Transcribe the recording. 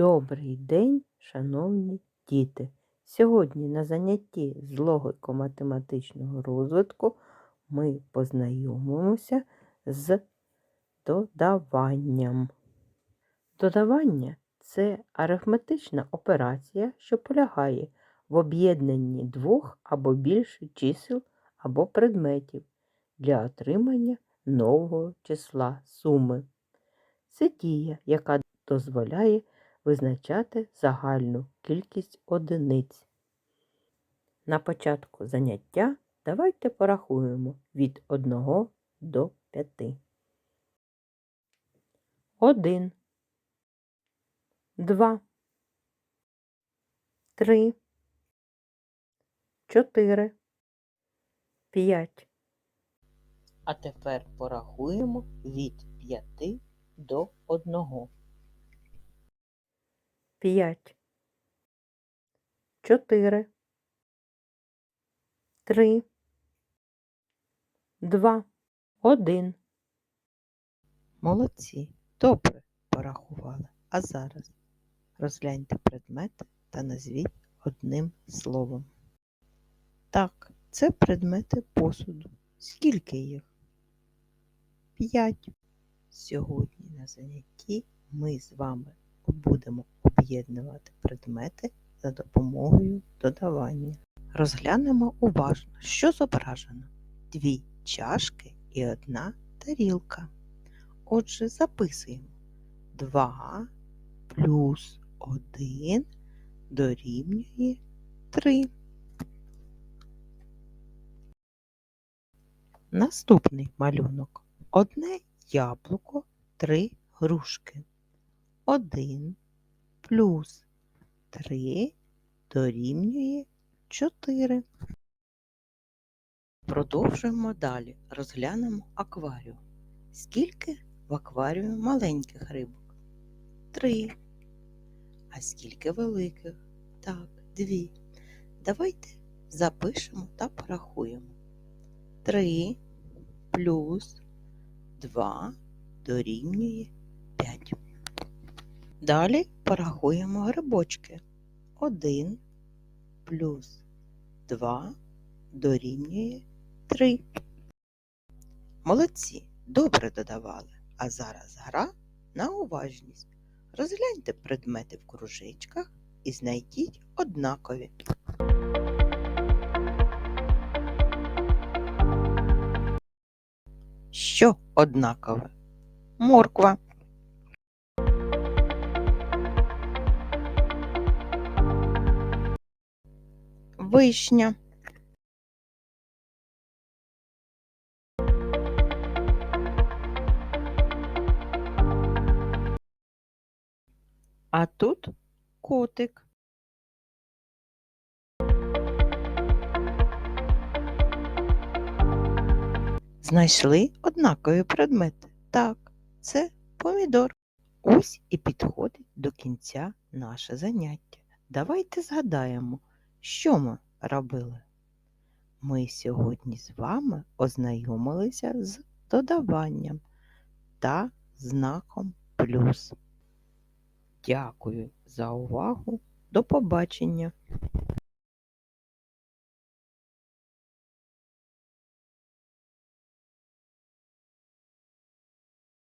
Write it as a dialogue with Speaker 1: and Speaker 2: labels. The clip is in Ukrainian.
Speaker 1: Добрий день, шановні діти! Сьогодні на занятті з логіко-математичного розвитку ми познайомимося з додаванням. Додавання це арифметична операція, що полягає в об'єднанні двох або більше чисел або предметів для отримання нового числа суми. Це дія, яка дозволяє визначати загальну кількість одиниць. На початку заняття давайте порахуємо від 1 до 5. 1, 2, 3, 4, 5. А тепер порахуємо від 5 до 1. 5, 4, 3, 2, 1.
Speaker 2: Молодці, добре порахували. А зараз розгляньте предмети та назвіть одним словом. Так, це предмети посуду. Скільки їх? П'ять. Сьогодні на занятті ми з вами будемо об'єднувати предмети за допомогою додавання. Розглянемо уважно, що зображено. Дві чашки і одна тарілка. Отже, записуємо 2 плюс 1 дорівнює 3. Наступний малюнок. Одне яблуко, три грушки. 1 плюс 3 дорівнює 4. Продовжуємо далі. Розглянемо акваріум. Скільки в акваріумі маленьких рибок? Три. А скільки великих? Так, дві. Давайте запишемо та порахуємо. Три плюс два дорівнює п'ять. Далі порахуємо грибочки. Один плюс два дорівнює три. Молодці, добре додавали. А зараз гра на уважність. Розгляньте предмети в кружечках і знайдіть однакові. Що однакове? Морква. Вишня. А тут котик. Знайшли однакові предмети. Так, це помідор. Ось і підходить до кінця наше заняття. Давайте згадаємо, що ми робили. Ми сьогодні з вами ознайомилися з додаванням та знаком плюс. Дякую за увагу. До побачення!